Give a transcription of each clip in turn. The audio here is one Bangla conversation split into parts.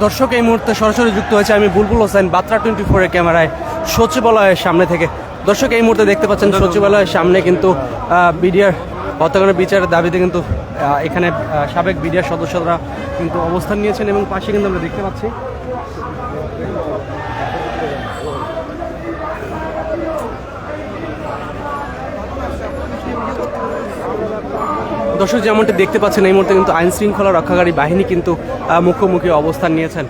দর্শক এই মুহূর্তে সরাসরি যুক্ত হয়েছে আমি বুলবুল হোসেন বাত্রা টোয়েন্টি ফোরের ক্যামেরায় সচিবালয়ের সামনে থেকে। দর্শক এই মুহূর্তে দেখতে পাচ্ছেন সচিবালয়ের সামনে কিন্তু বিডিআর হত্যাকাণ্ডের বিচারের দাবিতে কিন্তু আহ, এখানে সাবেক বিডিআর সদস্যরা কিন্তু অবস্থান নিয়েছেন এবং পাশে কিন্তু আমরা দেখতে পাচ্ছি। দর্শক যেমনটি দেখতে পাচ্ছেন, এই মুহূর্তে কিন্তু আইন শৃঙ্খলা রক্ষাকারী বাহিনী কিন্তু মুখোমুখি অবস্থান নিয়েছেন।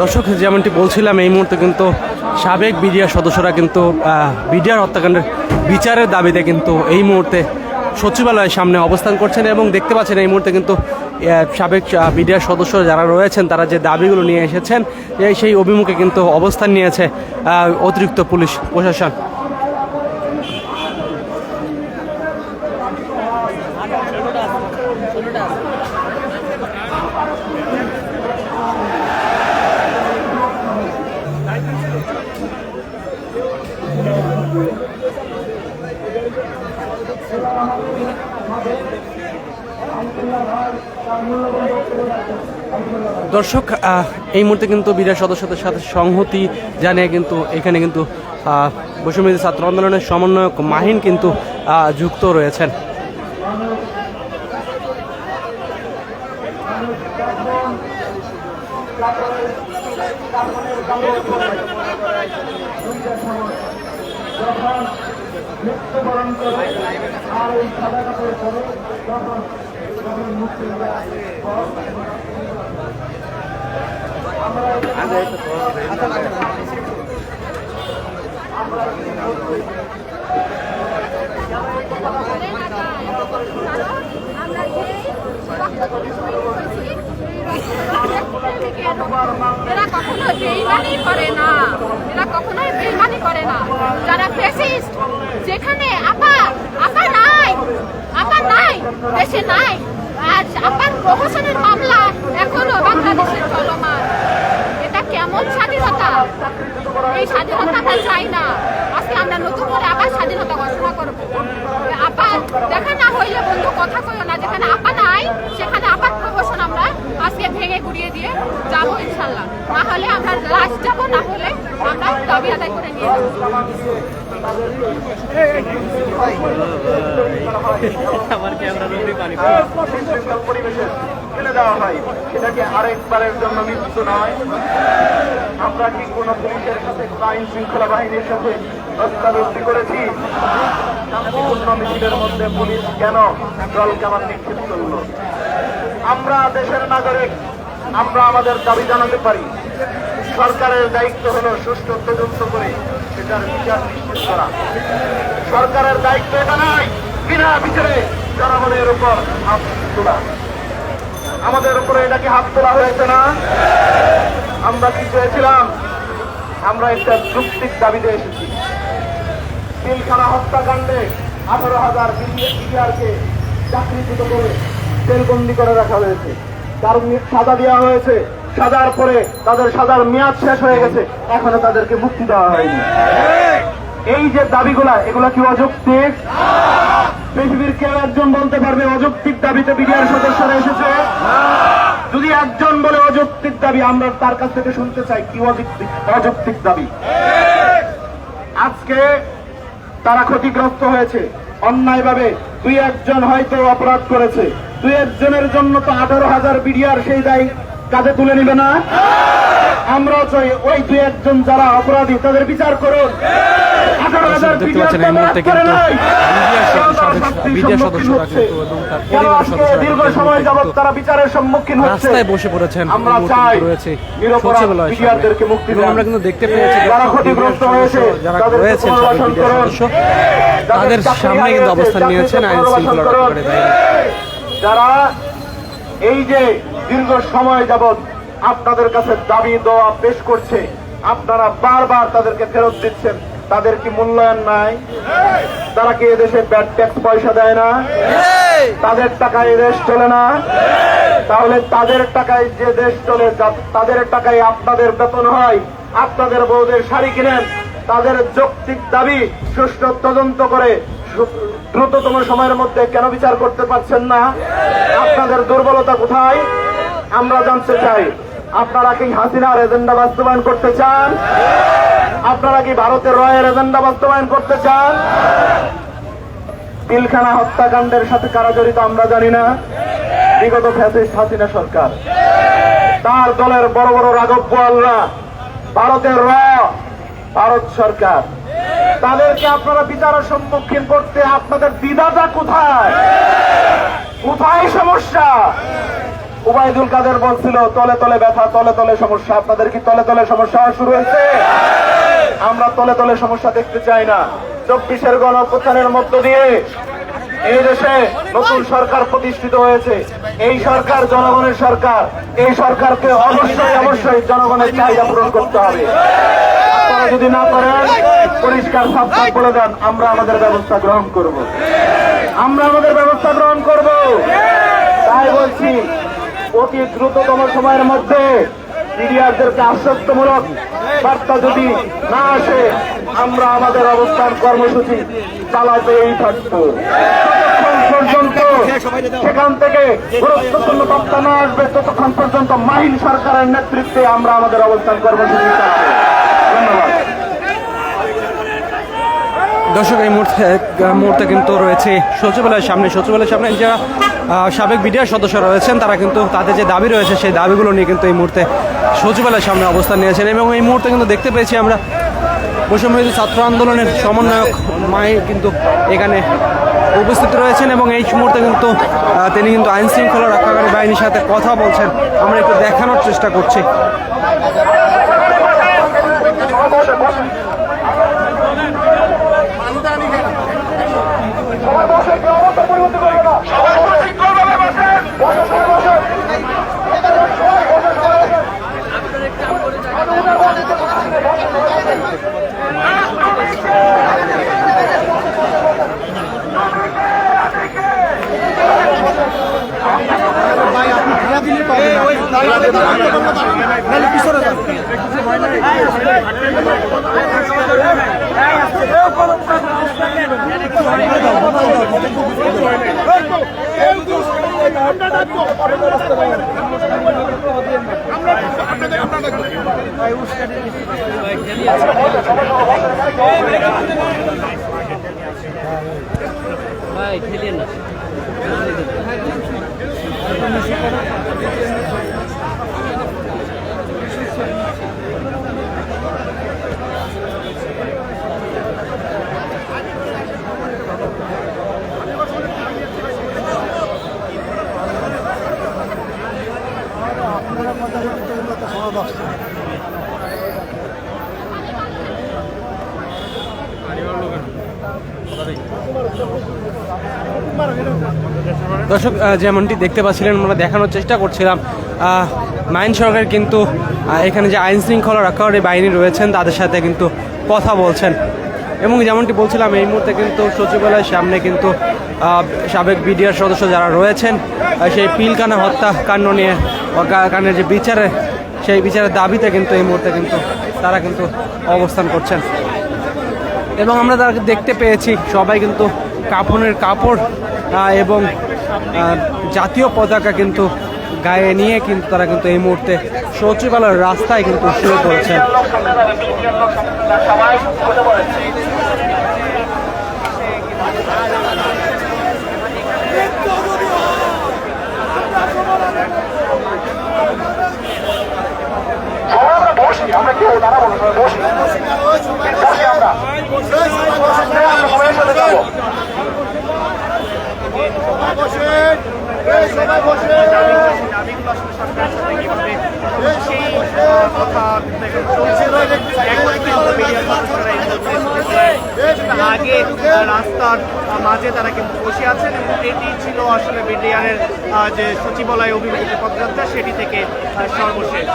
দর্শক, যেমনটি বলছিলাম, এই মুহূর্তে কিন্তু সাবেক বিডিআর সদস্যরা কিন্তু বিডিআর হত্যাকাণ্ডের বিচারের দাবিতে কিন্তু এই মুহূর্তে সচিবালয়ের সামনে অবস্থান করছেন এবং দেখতে পাচ্ছেন এই মুহূর্তে কিন্তু সাবেক বিডিআর সদস্য যারা রয়েছেন, তারা যে দাবিগুলো নিয়ে এসেছেন সেই অভিমুখে কিন্তু অবস্থান নিয়েছে অতিরিক্ত পুলিশ প্রশাসন। দর্শক এই মুহূর্তে কিন্তু বিরাট সদস্যদের সাথে সংহতি জানিয়ে কিন্তু এখানে কিন্তু বৈষম্য ছাত্র আন্দোলনের সমন্বয়ক মাহিন কিন্তু যুক্ত রয়েছেন। আর এই সাদা কাপড় পরে যখন যখন মুক্তিরা আমরা যে এরা কখনো বেইমানি করে না এরা কখনোই বেইমানি করে না যারা ফেসিস্ট যেখানে আপা আপা নাই আপা নাই দেশে নাই আপার প্রহসনের মামলা এখনও বাংলাদেশে চলমান। কেমন স্বাধীনতা। এই স্বাধীনতা আমরা চাই না। আজকে আমরা নতুন করে আবার স্বাধীনতা ঘোষণা করব। আবার দেখা না হইলে বন্ধু কথা কইও না। যেখানে আপা নাই, সেখানে আপার প্রহসন আমরা আজকে ভেঙে গুড়িয়ে দিয়ে যাব ইনশাল্লাহ না হলে আমরা লাস্ট যাব, না হলে আমরা দাবি আদায় করে নিয়ে যাব। শৃঙ্খল পরিবেশে ফেলে দেওয়া হয়। সেটা কি আরেকবারের জন্য মৃত্যু নয়। আমরা কি কোনো পুলিশের সাথে আইন শৃঙ্খলা বাহিনীর সাথে ধস্তাধস্তি করেছি? শান্তিপূর্ণ মিছিলের মধ্যে পুলিশ কেন জল কামান নিক্ষেপ করল? আমরা দেশের নাগরিক, আমরা আমাদের দাবি জানাতে পারি। সরকারের দায়িত্ব হলো সুষ্ঠু তদন্ত করে বিচার নিশ্চিত করা। সরকারের দায়িত্ব এটা নয়, বিনা বিচারে জনগণের উপর হাত তোলা। আমাদের উপরে এটা কি হাত তোলা হয়েছে না? আমরা কি চেয়েছিলাম? আমরা একটা যুক্তিক দাবিতে এসেছি। তিলখানা হত্যাকাণ্ডে আঠারো হাজার বিডিআরকে চাকরিচ্যুত করে জেলবন্দি করে রাখা হয়েছে। তার সাজা দেওয়া হয়েছে। সাজার পরে তাদের সাজার মেয়াদ শেষ হয়ে গেছে। এখনও তাদেরকে মুক্তি দেওয়া হয়নি। এই যে দাবিগুলা, এগুলা কি অযৌক্তিক? পৃথিবীর কেউ একজন বলতে পারবে, অযৌক্তিক দাবিতে বিডিআর সদস্যরা এসেছে? যদি একজন বলে অযৌক্তিক দাবি, আমরা তার কাছ থেকে শুনতে চাই, কি অযৌক্তিক অযৌক্তিক দাবি? আজকে তারা ক্ষতিগ্রস্ত হয়েছে। অন্যায়ভাবে দুই একজন হয়তো অপরাধ করেছে। দুই একজনের জন্য তো আঠারো হাজার বিডিআর সেই দায়। কাজে তুলে নিবে না? আমরাও চাই ওই দুই একজন যারা অপরাধী তাদের বিচার করুন। হাজার হাজার দেখতে পাচ্ছেন এই মুহূর্তে কিন্তু বিডিআর সদস্যরা কিন্তু এবং তার কেন সদস্যরা কিন্তু সময় যাবৎ তারা বিচারের সম্মুখীন রাস্তায় বসে পড়েছেন আমরা রয়েছে। এবং আমরা কিন্তু দেখতে পেয়েছি যারা রয়েছেন। সদস্য তাদের সামনে কিন্তু অবস্থান নিয়েছেন আইন শৃঙ্খলা যারা এই যে দীর্ঘ সময় যাবৎ আপনাদের কাছে দাবি দেওয়া পেশ করছে। আপনারা বারবার তাদেরকে ফেরত দিচ্ছেন। তাদের কি মূল্যায়ন নাই? তারা কি এদেশে ব্যাড ট্যাক্স পয়সা দেয় না? তাদের টাকায় এ দেশ চলে না? তাহলে তাদের টাকায় যে দেশ চলে তাদের টাকায় আপনাদের বেতন হয়, আপনাদের বউদের শাড়ি কিনেন, তাদের যৌক্তিক দাবি সুষ্ঠু তদন্ত করে দ্রুততম সময়ের মধ্যে কেন বিচার করতে পারছেন না? আপনাদের দুর্বলতা কোথায়? আমরা জানতে চাই, আপনারা কি হাসিনার এজেন্ডা বাস্তবায়ন করতে চান? আপনারা কি ভারতের রয়ের এজেন্ডা বাস্তবায়ন করতে চান? পিলখানা হত্যাকাণ্ডের সাথে কারা জড়িত আমরা জানি না। বিগত ফ্যাসিস্ট হাসিনা সরকার। তার দলের বড় বড় রাঘব বোয়ালরা ভারতের র, ভারত সরকার। তাদেরকে আপনারা বিচারের সম্মুখীন করতে, আপনাদের দ্বিধাটা কোথায়? কোথায় সমস্যা? উবাইদুল কাদের বলছিল, তলে তলে ব্যথা, তলে তলে সমস্যা। আপনাদের কি তলে তলে সমস্যা শুরু হয়েছে? আমরা তলে তলে সমস্যা দেখতে চাই না। চব্বিশের গণ মধ্য দিয়ে এই দেশে নতুন সরকার প্রতিষ্ঠিত হয়েছে। এই সরকার জনগণের সরকার। এই সরকারকে অবশ্যই অবশ্যই জনগণের চাহিদা পূরণ করতে হবে। আপনারা যদি না করেন পরিষ্কার সাবধান বলে দেন, আমরা আমাদের ব্যবস্থা গ্রহণ করব। আমরা আমাদের ব্যবস্থা গ্রহণ করব। তাই বলছি অতি দ্রুততম সময়ের মধ্যে মিডিয়ারদেরকে আশ্বস্তমূলক বার্তা যদি না আসে, আমরা আমাদের অবস্থান কর্মসূচি চালাতেই থাকব। পর্যন্ত সেখান থেকে গুরুত্বপূর্ণ বার্তা না আসবে, ততক্ষণ পর্যন্ত মাহিন সরকারের নেতৃত্বে আমরা আমাদের অবস্থান কর্মসূচি চালাবো। দর্শক, এই মুহূর্তে মুহূর্তে কিন্তু রয়েছে সচিবালয়ের সামনে। সচিবালয়ের সামনে যারা সাবেক বিডিআর সদস্য রয়েছেন, তারা কিন্তু তাদের যে দাবি রয়েছে, সেই দাবিগুলো নিয়ে কিন্তু এই মুহূর্তে সচিবালয়ের সামনে অবস্থান নিয়েছেন। এবং এই মুহূর্তে কিন্তু দেখতে পেয়েছি আমরা বৈষম্যবিরোধী ছাত্র আন্দোলনের সমন্বয়ক মাই কিন্তু এখানে উপস্থিত রয়েছেন এবং এই মুহূর্তে কিন্তু তিনি কিন্তু আইন শৃঙ্খলা রক্ষাকারী বাহিনীর সাথে কথা বলছেন। আমরা একটু দেখানোর চেষ্টা করছি। পিছনে দর্শক যেমনটি দেখতে পাচ্ছিলেন, আমরা দেখানোর চেষ্টা করছিলাম। মাইন সরকার কিন্তু এখানে যে আইন শৃঙ্খলা রক্ষাকারী বাহিনী রয়েছেন, তাদের সাথে কিন্তু কথা বলছেন। এবং যেমনটি বলছিলাম, এই মুহূর্তে কিন্তু সচিবালয়ের সামনে কিন্তু সাবেক বিডিআর সদস্য যারা রয়েছেন সেই পিলকানা হত্যাকাণ্ড নিয়ে কাণ্ডের যে বিচারে, সেই বিচারের দাবিতে কিন্তু এই মুহূর্তে কিন্তু তারা কিন্তু অবস্থান করছেন। এবং আমরা তারা দেখতে পেয়েছি, সবাই কিন্তু কাফনের কাপড় এবং জাতীয় পতাকা কিন্তু গায়ে নিয়ে কিন্তু তারা কিন্তু এই মুহূর্তে সচিবালয়ের রাস্তায় কিন্তু শুরু পড়েছেন সবাই বসে পড়েন সবাই আমরা বসি আমরা কেউ দাঁড়াবো না সবাই বসি বসি আমরা আমরা সবাই সাথে যাব দাবিগুলো আসলে সরকারের সাথে কীভাবে সেই আহ, কথা চলছে এখন কিন্তু মিডিয়ার মানুষরা এই মুহূর্তে কিছুটা আগে আহ, রাস্তার আহ, তারা কিন্তু বসে আছেন এবং এটি ছিল আসলে বিডিআরের যে সচিবালয় অভিমুখে পদযাত্রা সেটি থেকে সর্বশেষ।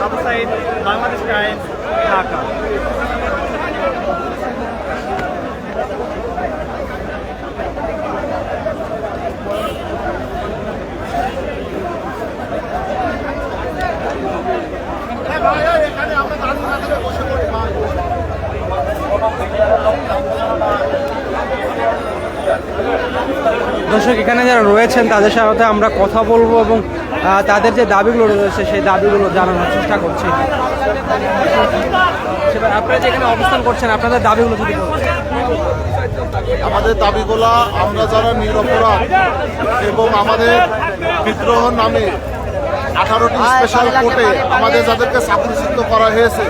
আবু সাইদ বাংলাদেশ টাইমস ঢাকা। দর্শক এখানে যারা রয়েছেন তাদের সাথে আমরা কথা বলব এবং তাদের যে দাবিগুলো রয়েছে সেই দাবিগুলো জানানোর চেষ্টা করছি। আপনারা যেখানে অবস্থান করছেন আপনাদের দাবিগুলো যদি আমাদের দাবিগুলা আমরা যারা নিরপরাধ এবং আমাদের বিদ্রোহ নামে আঠারোটি স্পেশাল কোর্টে আমাদের যাদেরকে চাকরিচ্যুত করা হয়েছে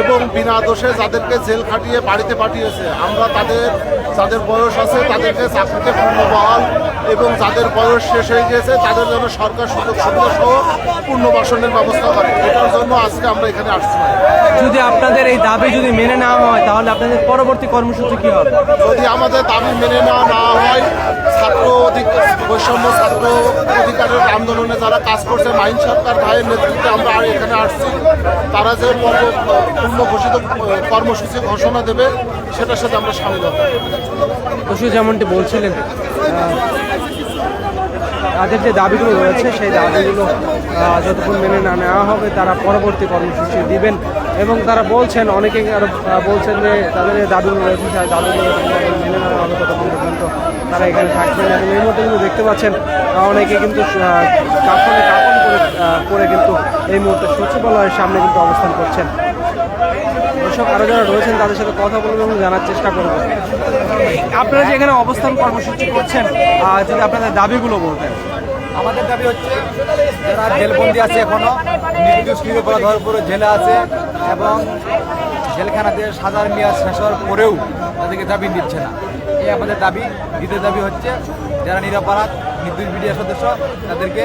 এবং বিনা দোষে যাদেরকে জেল খাটিয়ে বাড়িতে পাঠিয়েছে আমরা তাদের যাদের বয়স আছে তাদেরকে চাকরিতে পূর্ণ পূর্ণবহাল এবং যাদের বয়স শেষ হয়ে গিয়েছে তাদের জন্য সরকার সুযোগ সুবিধা সহ পুনর্বাসনের ব্যবস্থা করে। এটার জন্য আজকে আমরা এখানে আসছি। যদি আপনাদের এই দাবি যদি মেনে নেওয়া হয় তাহলে আপনাদের পরবর্তী কর্মসূচি কি হবে? যদি আমাদের দাবি মেনে নেওয়া না হয় ছাত্র বৈষম্য ছাত্র অধিকারের আন্দোলনে যারা কাজ করছে, মাইন সরকার ভাইয়ের নেতৃত্বে আমরা এখানে আসছি। তারা যে পূর্ণ ঘোষিত কর্মসূচি ঘোষণা দেবে, সেটার সাথে আমরা সামিল হব। যেমনটি বলছিলেন তাদের যে দাবিগুলো রয়েছে, সেই দাবিগুলো যতক্ষণ মেনে না নেওয়া হবে, তারা পরবর্তী কর্মসূচি দিবেন। এবং তারা বলছেন, অনেকে বলছেন যে তাদের যে দাবিগুলো রয়েছে, সেই দাবিগুলো মেনে নেওয়া হবে, ততক্ষণ তারা এখানে থাকবেন এবং এই মুহূর্তে কিন্তু দেখতে পাচ্ছেন অনেকে কিন্তু কাপড়ে কাপড় করে করে কিন্তু এই মুহূর্তে সচিবালয়ের সামনে কিন্তু অবস্থান করছেন। দর্শক, আরও যারা রয়েছেন তাদের সাথে কথা বলব এবং জানার চেষ্টা করব। আপনারা যে এখানে অবস্থান কর্মসূচি করছেন যদি আপনাদের দাবিগুলো বলতেন। আমাদের দাবি হচ্ছে, যারা জেলবন্দি আছে এখনও নির্দোষ নিরপরাধ হওয়ার পরে জেলে আছে এবং জেলখানাতে সাজার মেয়াদ শেষ হওয়ার পরেও তাদেরকে দাবি দিচ্ছে না। এই আমাদের দাবি দ্বিতীয় দাবি হচ্ছে যারা নিরাপরাধ নির্দোষ মিডিয়া সদস্য তাদেরকে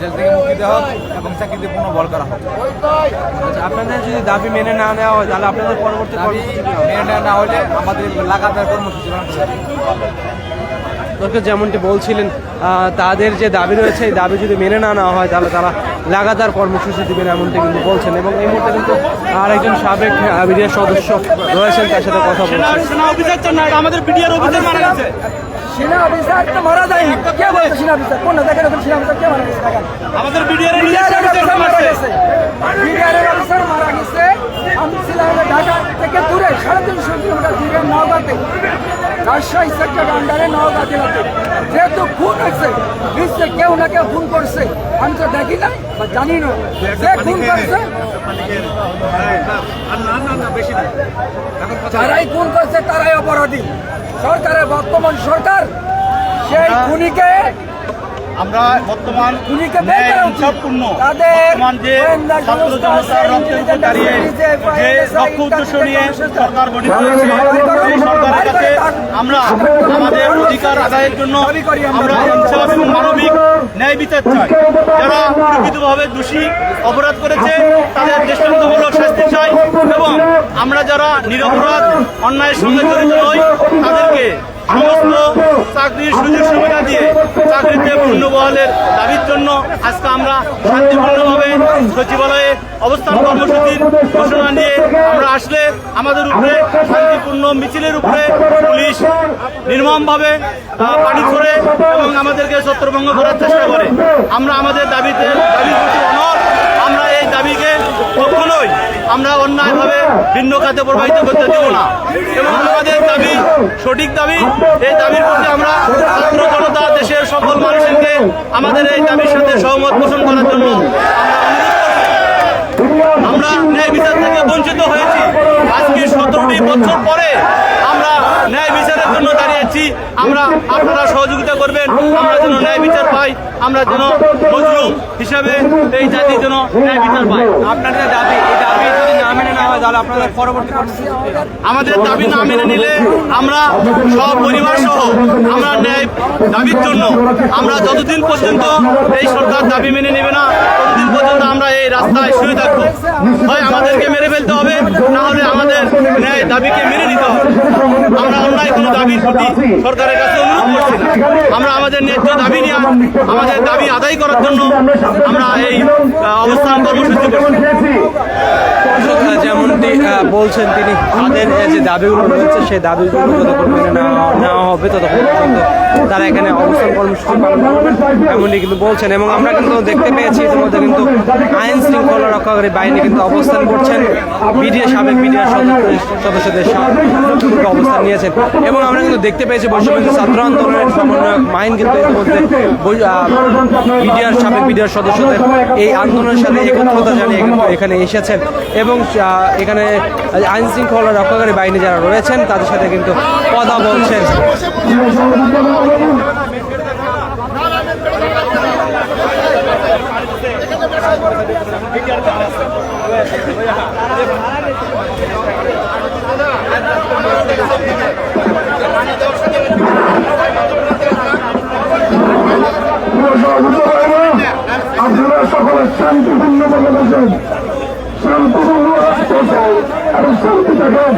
জেল থেকে মুক্তি দেওয়া হোক এবং চাকরিতে পুনঃ বল করা হোক। আচ্ছা, আপনাদের যদি দাবি মেনে না নেওয়া হয় তাহলে আপনাদের পরবর্তী দাবি মেনে নেওয়া না হলে আমাদের লাগাতার কর্মসূচি যেমনটি বলছিলেন তাদের যে দাবি রয়েছে এই দাবি যদি মেনে না নেওয়া হয় তাহলে তারা লাগাতার কর্মসূচি দিবেন এমনটি কিন্তু বলছেন এবং এই মুহূর্তে কিন্তু আর একজন সাবেক বিডিআর সদস্য রয়েছেন তার সাথে কথা বলছেন। সেনা অফিসার তো মারা যায়নি। কে বলছে সেনা অফিসার কোন দেখেন ওখানে সেনা অফিসার কে মারা গেছে? দেখেন। আমাদের বিডিআর অফিসার মারা গেছে। বিডিআর অফিসার মারা গেছে। আমি ছিলাম ঢাকা থেকে দূরে সাড়ে তিনশো কিলোমিটার দূরে নওগাঁতে। রাজশাহী সেক্টর আন্ডারে নওগাঁ জেলাতে। যেহেতু খুন হয়েছে বিশ্বে কেউ না কেউ খুন করছে। আমি তো দেখি না বা জানি না। যে খুন করছে? যারাই খুন করছে তারাই অপরাধী। সরকারের বর্তমান সরকার সেই খুনিকে আমরা বর্তমান তাদের বর্তমান যে ছাত্র জনতার রক্তের উপর দাঁড়িয়ে যে লক্ষ্য উদ্দেশ্য নিয়ে সরকার গঠিত হয়েছে সেই সরকারের কাছে আমরা আমাদের অধিকার আদায়ের জন্য আমরা। ইনসাফ এবং মানবিক ন্যায় বিচার চাই। যারা প্রকৃতভাবে দোষী অপরাধ করেছে তাদের দৃষ্টান্তমূলক শাস্তি চাই এবং আমরা যারা নিরপরাধ অন্যায়ের সঙ্গে জড়িত নই তাদেরকে সমস্ত চাকরির সুযোগ সুবিধা দিয়ে চাকরিতে পূর্ণবহালের দাবির জন্য আজকে আমরা শান্তিপূর্ণভাবে সচিবালয়ে অবস্থান কর্মসূচির ঘোষণা নিয়ে আমরা আসলে আমাদের উপরে শান্তিপূর্ণ মিছিলের উপরে পুলিশ নির্মমভাবে পানি ছড়ে এবং আমাদেরকে ছত্রভঙ্গ করার চেষ্টা করে। আমরা আমাদের দাবিতে দাবির প্রতি অনর দাবিকে কখনোই আমরা অন্যায়ভাবে ভিন্ন খাতে প্রবাহিত করতে দেব না। এবং আমাদের দাবি, সঠিক দাবি, এই দাবির প্রতি আমরা ছাত্র জনতা, দেশের সকল মানুষকে আমাদের এই দাবির সাথে সহমত পোষণ করার জন্য আমরা ন্যায় বিচার থেকে বঞ্চিত হয়েছি। আজকে সতেরোটি বছর পরে বিচারের জন্য দাঁড়িয়েছি আমরা আপনারা সহযোগিতা করবেন, আমরা যেন ন্যায় বিচার পাই, আমরা যেন মজলুম হিসাবে এই জাতি যেন ন্যায় বিচার পাই আপনাদের দাবি, এই দাবি যদি আমাদের দাবি না মেনে নিলে আমরা সব পরিবার সহ আমরা ন্যায় দাবির জন্য আমরা যতদিন পর্যন্ত এই সরকার দাবি মেনে নেবে না, ততদিন পর্যন্ত আমরা এই রাস্তায় শুয়ে থাকব। হয় আমাদেরকে মেরে ফেলতে হবে, না হলে আমাদের ন্যায় দাবিকে মেনে নিতে হবে। আমরা অন্যায় কোনো প্রতি সরকারের কাছে অনুরোধ করছি আমরা আমাদের ন্যায্য দাবি নিয়ে, আমাদের দাবি আদায় করার জন্য আমরা এই অবস্থান কর্মসূচি করছি দর্শক, আহ, যেমনটি আহ, বলছেন তিনি তাদের যে দাবিগুলো রয়েছে, সেই দাবিগুলো যতক্ষণ মেনে নেওয়া নেওয়া হবে, ততক্ষণ পর্যন্ত তারা এখানে অবস্থান কর্মসূচি পালন করবেন, এমনটি কিন্তু বলছেন। এবং আমরা কিন্তু দেখতে পেয়েছি ইতিমধ্যে কিন্তু আইন শৃঙ্খলা রক্ষাকারী বাহিনী কিন্তু অবস্থান করছেন। বিডিএ সাবেক বিডিআর সদস্যদের সাথে অবস্থান নিয়েছেন। এবং আমরা কিন্তু দেখতে পেয়েছি বৈষম্য ছাত্র আন্দোলনের সমন্বয়ক মাইন কিন্তু ইতিমধ্যে বিডিআর সাবেক বিডিআর সদস্যদের এই আন্দোলনের সাথে একত্রতা জানিয়ে কিন্তু এখানে এসেছেন। এবং এখানে আইন শৃঙ্খলা রক্ষাকারী বাহিনী যারা রয়েছেন, তাদের সাথে কিন্তু কথা বলছেন আপনারা সকলে শান্তিপূর্ণ ভাবে বসেন শান্তিপূর্ণ শান্তি থাকেন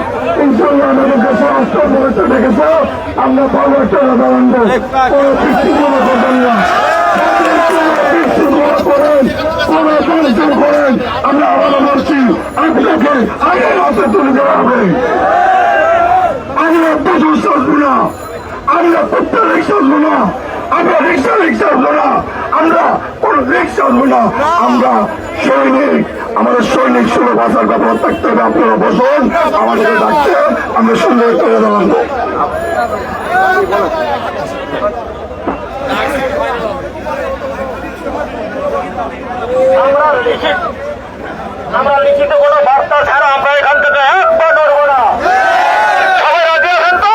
আমরা পরবর্তী আন্দোলন কোনো করেন কোন পরিচয় করেন আমরা আবারও বলছি আপনাকে আগে হাতে হবে আমরা প্রচুর চলবো না প্রত্যেক রিক্সা উঠবো না। আমরা রিক্সা রিক্সা না আমরা কোন রিক্সা উঠবো না। আমরা সৈনিক। আমাদের সৈনিক শুরু বাঁচার কথা থাকতে হবে, আপনারা বসুন আমাদের ডাকতে আমরা সুন্দর করে লিখিত আমরা লিখিত কোনো বার্তা ছাড়া আমরা এখান থেকে একবার নড়বো না সবাই রাজি আছেন তো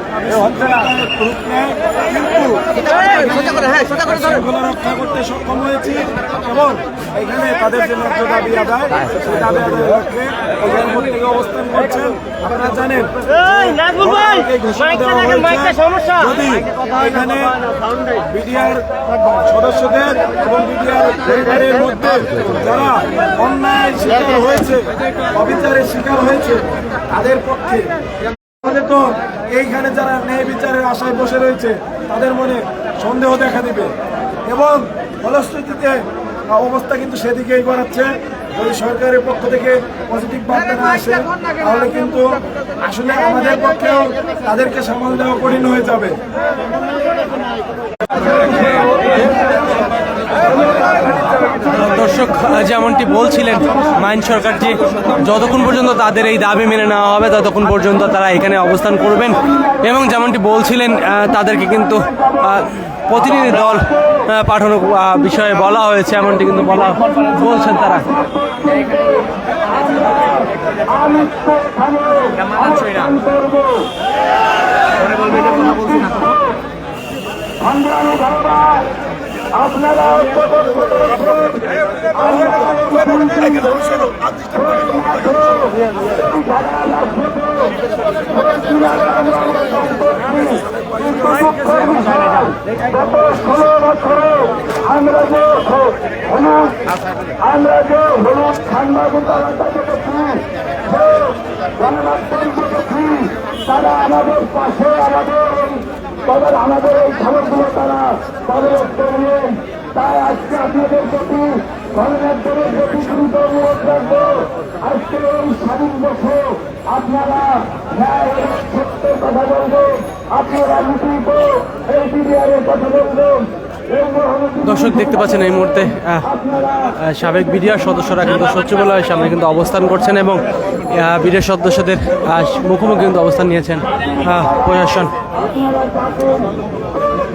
শৃঙ্খলা রক্ষা করতে সক্ষম হয়েছি এবং এখানে তাদের যে ন্যায্য দাবি আদায় সেই দাবি আদায়ের লক্ষ্যে ওদের মধ্যে অবস্থান করছেন আপনারা জানেন। যদি এখানে বিডিআর সদস্যদের এবং বিডিআর পরিবারের মধ্যে যারা অন্যায় শিকার হয়েছে অবিচারের শিকার হয়েছে তাদের পক্ষে। আমাদের তো এইখানে যারা ন্যায় বিচারের আশায় বসে রয়েছে তাদের মনে সন্দেহ দেখা দিবে এবং ফলশ্রুতিতে অবস্থা কিন্তু সেদিকেই গড়াচ্ছে যদি সরকারের পক্ষ থেকে পজিটিভ বার্তা না আসে তাহলে কিন্তু আসলে আমাদের পক্ষেও তাদেরকে সামাল দেওয়া কঠিন হয়ে যাবে দর্শক যেমনটি বলছিলেন, মাইন সরকার যে যতক্ষণ পর্যন্ত তাদের এই দাবি মেনে নেওয়া হবে, ততক্ষণ পর্যন্ত তারা এখানে অবস্থান করবেন। এবং যেমনটি বলছিলেন তাদেরকে কিন্তু প্রতিনিধি দল পাঠানো বিষয়ে বলা হয়েছে, এমনটি কিন্তু বলা বলছেন তারা। আপনারা আমরা যে হলুদ আমরা যে হলুদ ঠান্ডা তারা আমাদের পাশে আমাদের তাদের আমাদের এই খবরগুলো তারা তাদের করবেন তাই আজকে আপনাদের প্রতি গণমাধ্যমের প্রতি দ্রুত অনুরোধ রাখব। আজকে এই স্বাধীন বছর আপনারা ন্যায় সত্যের কথা বলবেন আপনারা লিখিত এই বিডিআরের কথা বলবেন। দর্শক দেখতে পাচ্ছেন এই মুহূর্তে সাবেক বিডিআর সদস্যরা কিন্তু সচিবালয়ের সামনে কিন্তু অবস্থান করছেন এবং বিডিআর সদস্যদের মুখোমুখি কিন্তু অবস্থান নিয়েছেন। প্রশাসন।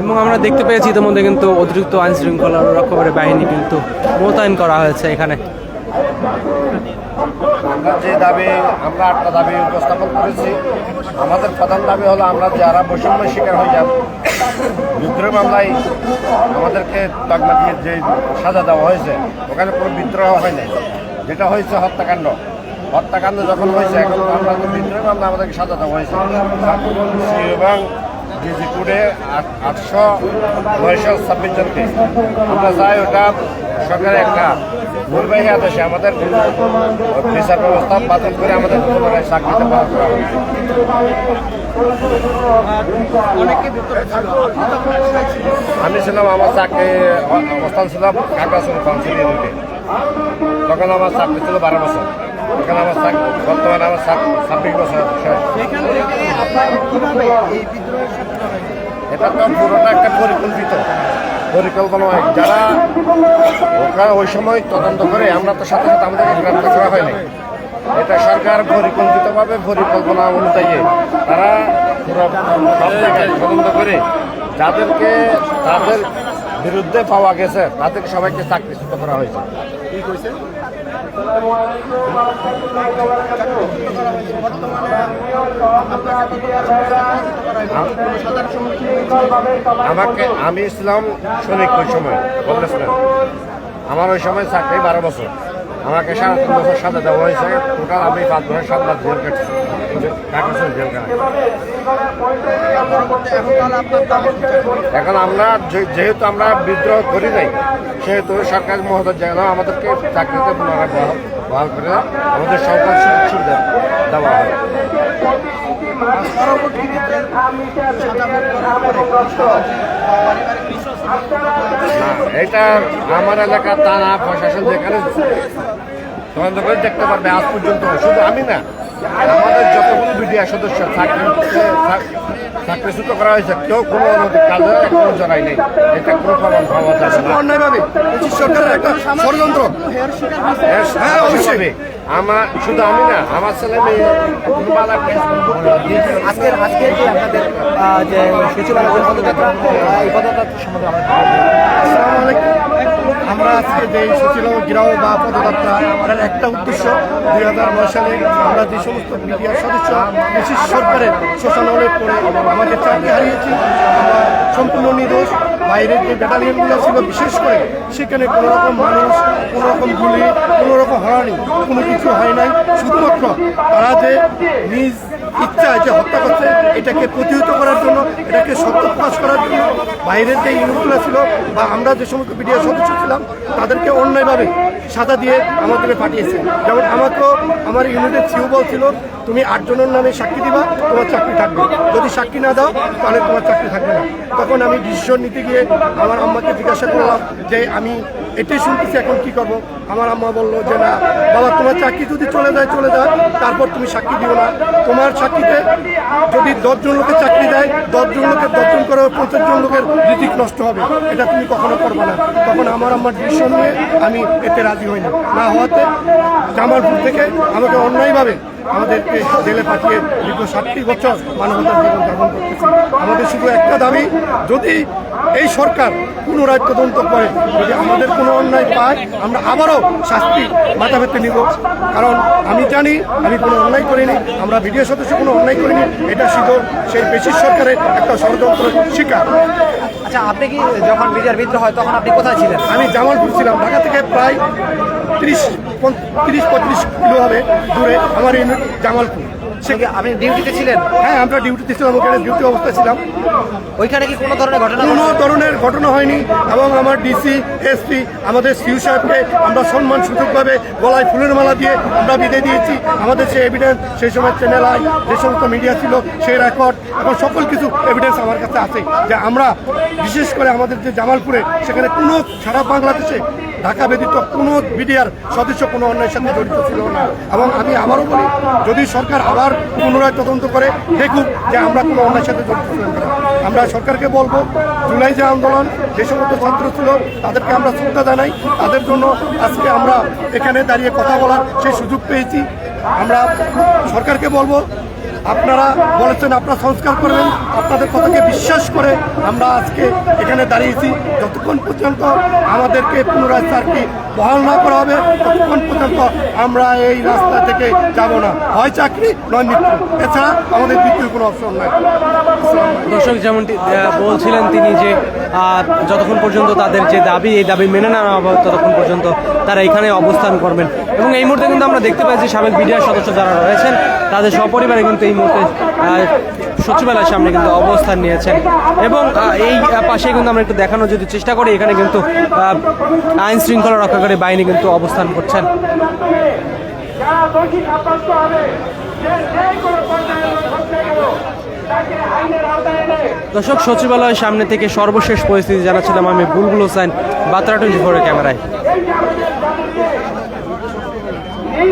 এবং আমরা দেখতে পেয়েছি ইতিমধ্যে কিন্তু অতিরিক্ত আইন শৃঙ্খলা রক্ষাকারী বাহিনী কিন্তু মোতায়েন করা হয়েছে এখানে। আমরা যে দাবি, আমরা আটটা দাবি উপস্থাপন করেছি। আমাদের প্রধান দাবি হলো আমরা যারা বৈষম্য শিকার হয়ে যাব বিদ্রোহ মামলায় আমাদেরকে তকমা দিয়ে যে সাজা দেওয়া হয়েছে, ওখানে কোনো বিদ্রোহ হয় নাই। যেটা হয়েছে হত্যাকাণ্ড হত্যাকাণ্ড যখন হয়েছে এখন আমরা তো বিদ্রোহ মামলা আমাদেরকে সাজা দেওয়া হয়েছে। এবং ডিজি কোডে আটশো নয়শো ছাব্বিশ জনকে। আমরা চাই ওটা সরকারের একটা নির্বাহী আদেশে আমাদের বিচার ব্যবস্থা বাতিল করে আমাদের পুনরায় চাকরিতে পাওয়া করা হবে। আমি ছিলাম আমার চাকরি অবস্থান ছিলাম খাগড়াছড়ি কাউন্সিল তখন আমার চাকরি ছিল বারো বছর। এখন আমার বর্তমানে আমার ছাব্বিশ বছর এটা তো পুরোটা একটা পরিকল্পিত। পরিকল্পনা হয়। যারা ওখানে ওই সময় তদন্ত করে, আমরা তো সাথে সাথে আমাদেরকে গ্রেপ্তার করা হয়নি এটা সরকার পরিকল্পিতভাবে পরিকল্পনা অনুযায়ী তারা সব জায়গায় তদন্ত করে যাদেরকে তাদের বিরুদ্ধে পাওয়া গেছে, তাদেরকে সবাইকে চাকরিচ্যুত করা হয়েছে। আমাকে আমি ছিলাম শ্রমিক ওই সময় আমার ওই সময় চাকরি বারো বছর। আমাকে সাড়ে তিন বছর সাজা দেওয়া হয়েছে। টোটাল আমি পাঁচ বছর সাত লাখ জেল কাটছি। এখন আমরা যেহেতু আমরা বিদ্রোহ করি নাই, সেহেতু সরকার মহোদয় যেন আমাদেরকে চাকরিতে পুনরায় বহাল করে আমাদের সুযোগ সুবিধা দেওয়া হয়। এটা আমার এলাকার তারা প্রশাসন যেখানে তদন্ত করে দেখতে পারবে, আজ পর্যন্ত শুধু আমি না আমাদের যতগুলো বিডিআর সদস্য চাকরিচ্যুত করা হয়েছে কেউ কোনো কাজে এখনও জড়াই নেই। এটা কোনো প্রমাণ পাওয়া যাবে না। অন্যায়ভাবে। সরকারের একটা ষড়যন্ত্র। হ্যাঁ অবশ্যই। আমার শুধু আমি না আমার ছেলে মেয়ে আজকের আজকের যে আপনাদের যে সচিবালয় পদযাত্রা এই পদযাত্রা সম্বন্ধে আমরা আসসালামু আলাইকুম। আমরা আজকে যে সচিল গিরাও বা পদযাত্রা এটার একটা উদ্দেশ্য, দুই হাজার নয় সালে আমরা যে সমস্ত মিডিয়ার সদস্য ব্রিটিশ সরকারের শোষণের পরে আমাদের চাকরি হারিয়েছি, আমরা সম্পূর্ণ নির্দোষ, বাইরের যে ব্যাটালিয়নগুলো ছিল, বিশেষ করে সেখানে কোনো রকম মানুষ কোনো রকম গুলি কোনো রকম হয়নি কোনো কিছু হয় নাই। শুধুমাত্র তারা যে নিজ ইচ্ছায় যে হত্যা করছে, এটাকে প্রতিহত করার জন্য, এটাকে সত্য প্রকাশ করার জন্য বাইরের যে ইউনিটগুলো ছিল বা আমরা যে সমস্ত বিডিআর সদস্য ছিলাম, তাদেরকে অন্যায়ভাবে সাদা দিয়ে আমাদেরকে পাঠিয়েছে। যেমন আমাকেও, আমার ইউনিটের সিও বলছিল তুমি আটজনের নামে সাক্ষী দিবা, তোমার চাকরি থাকবে। যদি সাক্ষী না দাও, তাহলে তোমার চাকরি থাকবে না। তখন আমি ডিসিশন নিতে গিয়ে আমার আম্মাকে জিজ্ঞাসা করলাম যে, আমি এটাই শুনতেছি, এখন কি করব? আমার আম্মা বলল যে, না, বাবা, তোমার চাকরি যদি চলে যায় চলে যায়, তারপর তুমি সাক্ষী দিও না। তোমার সাক্ষীতে যদি দশজন লোকের চাকরি দেয়, দশজন লোকের দশজন করে পঞ্চাশ জন লোকের রিজিক নষ্ট হবে। এটা তুমি কখনো করবে না। তখন আমার আম্মার ডিসিশন নিয়ে আমি এতে রাজি হইনি। না হওয়াতে জামালপুর থেকে আমাকে অন্যায়ভাবে আমাদেরকে জেলে পাঠিয়ে দীর্ঘ ষাটটি বছর মানবতার জীবন যাপন করতেছি। আমাদের শুধু একটা দাবি যদি এই সরকার পুনরায় তদন্ত করে যদি আমাদের কোনো অন্যায় পায় আমরা আবারও শাস্তি মাথা পেতে নিব। কারণ আমি জানি আমি কোনো অন্যায় করিনি আমরা বিডিও সদস্য কোনো অন্যায় করিনি এটা শুধু সেই ব্রিটিশ সরকারের একটা ষড়যন্ত্র শিকার। আচ্ছা আপনি কি যখন বিডিআর বিদ্রোহ হয় তখন আপনি কোথায় ছিলেন? আমি জামালপুর ছিলাম ঢাকা থেকে প্রায় তিরিশ তিরিশ পঁয়ত্রিশ কিলো হবে দূরে আমার ইউনিট জামালপুর। সে কি আপনি ডিউটিতে ছিলেন? হ্যাঁ আমরা ডিউটিতে ছিলাম ওখানে ডিউটি অবস্থায় ছিলাম। ওইখানে কি কোনো ধরনের ঘটনা কোনো ধরনের ঘটনা হয়নি এবং আমার ডিসি এসপি আমাদের সিউ সাহেবকে আমরা সম্মান সুযোগভাবে গলায় ফুলের মালা দিয়ে আমরা বিদায় দিয়েছি। আমাদের সেই এভিডেন্স সেই সময় চ্যানেল আই যে সমস্ত মিডিয়া ছিল সেই রেকর্ড এবং সকল কিছু এভিডেন্স আমার কাছে আছে যে আমরা বিশেষ করে আমাদের যে জামালপুরে সেখানে কোনো সারা বাংলাদেশে ঢাকা ব্যতীত কোনো বিডিআর সদস্য, কোনো অন্যায়ের সাথে জড়িত ছিল না। এবং আমি আবারও বলি, যদি সরকার আবার পুনরায় তদন্ত করে দেখুক যে আমরা কোনো অন্যায়ের সাথে জড়িত ছিলাম কিনা। আমরা সরকারকে বলব, জুলাই যে আন্দোলন, যে সমস্ত ছাত্র ছিল, তাদেরকে আমরা শ্রদ্ধা জানাই। তাদের জন্য আজকে আমরা এখানে দাঁড়িয়ে কথা বলার সেই সুযোগ পেয়েছি। আমরা সরকারকে বলব আপনারা বলেছেন, আপনারা সংস্কার করবেন, আপনাদের কথাকে বিশ্বাস করে আমরা আজকে এখানে দাঁড়িয়েছি। যতক্ষণ পর্যন্ত আমাদেরকে পুনরায় চাকরি বহাল না করা হবে, ততক্ষণ পর্যন্ত আমরা এই রাস্তা থেকে যাব না। হয় চাকরি, নয় মৃত্যু। এছাড়া আমাদের মৃত্যুর কোনো অপশন নাই। দর্শক, যেমনটি বলছিলেন তিনি যে যতক্ষণ পর্যন্ত তাদের যে দাবি, এই দাবি মেনে নেওয়া হবে, ততক্ষণ পর্যন্ত তারা এখানে অবস্থান করবেন। এবং এই মুহূর্তে কিন্তু আমরা দেখতে পাচ্ছি সাবেক বিডিআর সদস্য যারা রয়েছেন, তাদের সপরিবারে কিন্তু এই মুহূর্তে সচিবালয়ের সামনে কিন্তু অবস্থান নিয়েছেন। এবং এই পাশে কিন্তু আমরা একটু দেখানোর যদি চেষ্টা করি, এখানে কিন্তু আইন শৃঙ্খলা রক্ষাকারী বাহিনী কিন্তু অবস্থান করছেন। দর্শক, সচিবালয়ের সামনে থেকে সর্বশেষ পরিস্থিতি জানাচ্ছিলাম আমি বুলবুল হোসাইন বাত্রা টোয়েন্টি ক্যামেরায়। এই